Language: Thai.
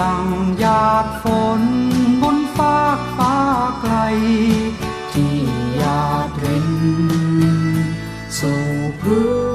ดังหยาดฝนบนฟากฟ้าไกล ที่หยาดรินสู่พื้น